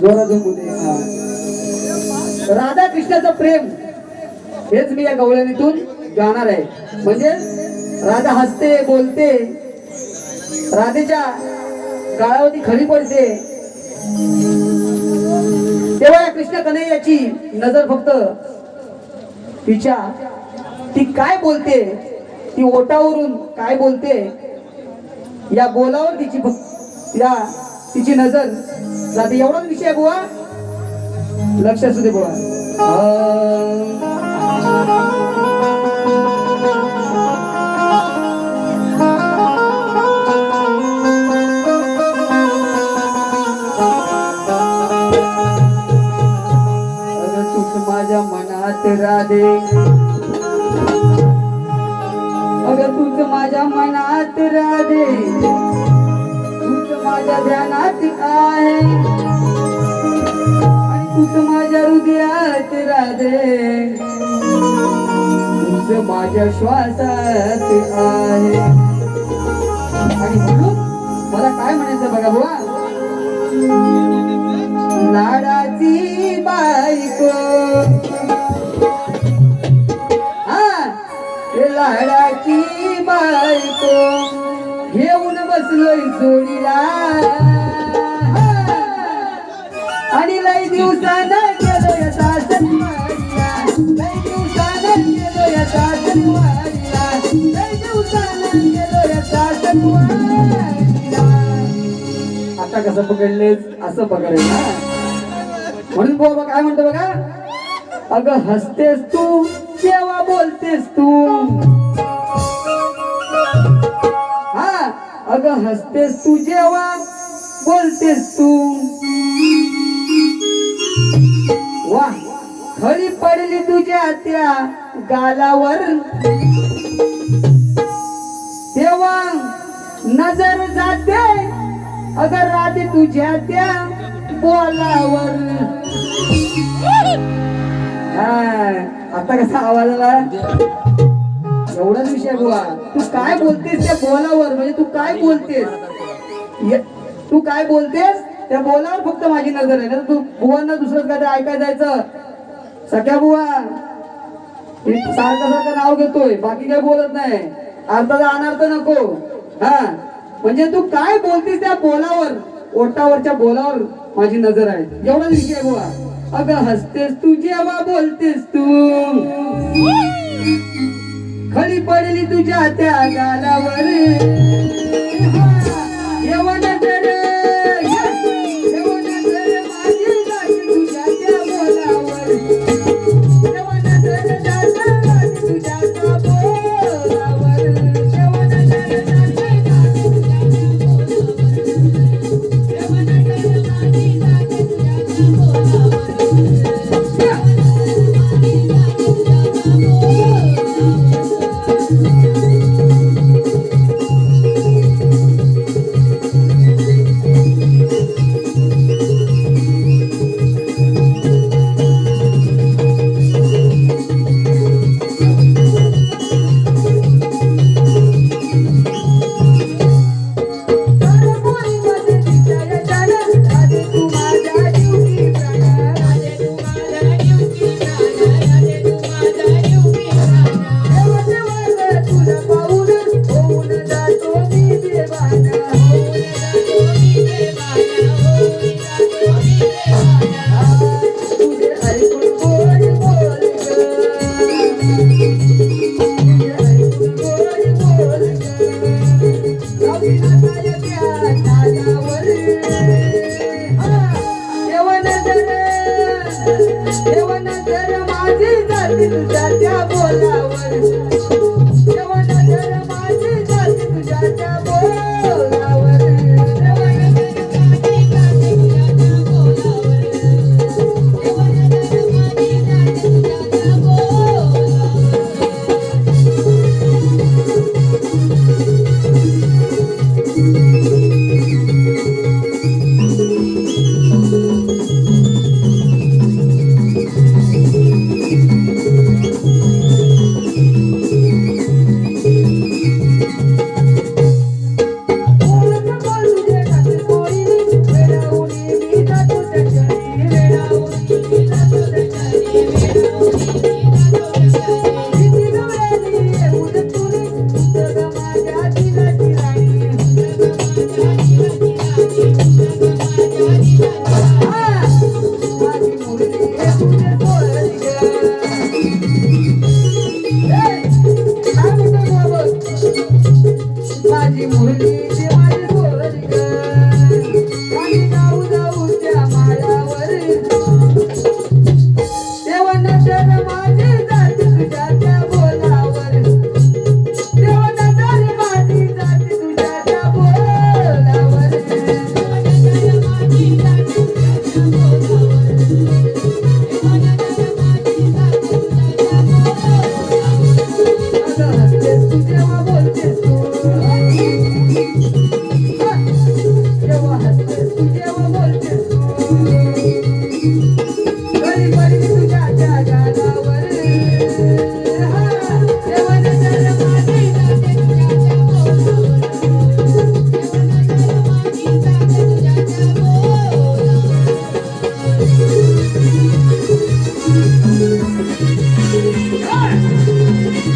जोरा राधा कृष्णाचं प्रेम हेच मी या गवळणीतून जाणार आहे. म्हणजे राधा हसते बोलते राधेच्या काळावधी खरी पडते. तेव्हा या कृष्ण कन्हैयाची नजर फक्त तिच्या ती काय बोलते ती ओटावरून काय बोलते या बोलावर तिची या तिची नजर जाते. एवढाच विषय बुवा. लक्ष असू दे बुवा. माझ्या मनात राधे. अगं तूच माझ्या मनात राधे. माझ्या ध्यानात आहे. आणि तूच माझ्या हृदयात राधे तूच माझ्या श्वासात आहे. आणि म्हणून मला काय म्हणायचं बघा बुवा? लाडाची बायको. हा लाडाची बायको. घेऊन बसलोय जोडीला. आणि लई दिवसानं गेलो या सासनवाडीला लय दिवसानं दिवसानं आता कसं पकडलेस? असं पकडेल ना म्हणून बोल काय म्हणतो बघा? अगं हसतेस तू केव्हा बोलतेस तू? अगं हसतेस तू जेव्हा बोलतेस तू. वा खरी पडली तुझ्या त्या गालावर. तेव्हा नजर जाते अगर राधे तुझ्या त्या बोलावर. हा, आता कसा आवाज आला? एवढाच विषय बुवा तू काय बोलतेस त्या बोलावर? म्हणजे तू काय बोलतेस? तू काय बोलतेस? त्या बोलावर फक्त माझी नजर आहे. ना तू बुवांना दुसरंच काय ऐकाय जायचं. सख्या बुवा सारखं सारखं नाव घेतोय. बाकी काही बोलत नाही. अर्थाचा अनार्थ नको. हा. म्हणजे तू काय बोलतेस त्या बोलावर? ओटावरच्या बोलावर माझी नजर आहे. एवढाच विषय बुवा. अगं हसतेस तू जेव्हा बोलतेस तू. खरी पडली तुझ्या त्या गालावर. येवा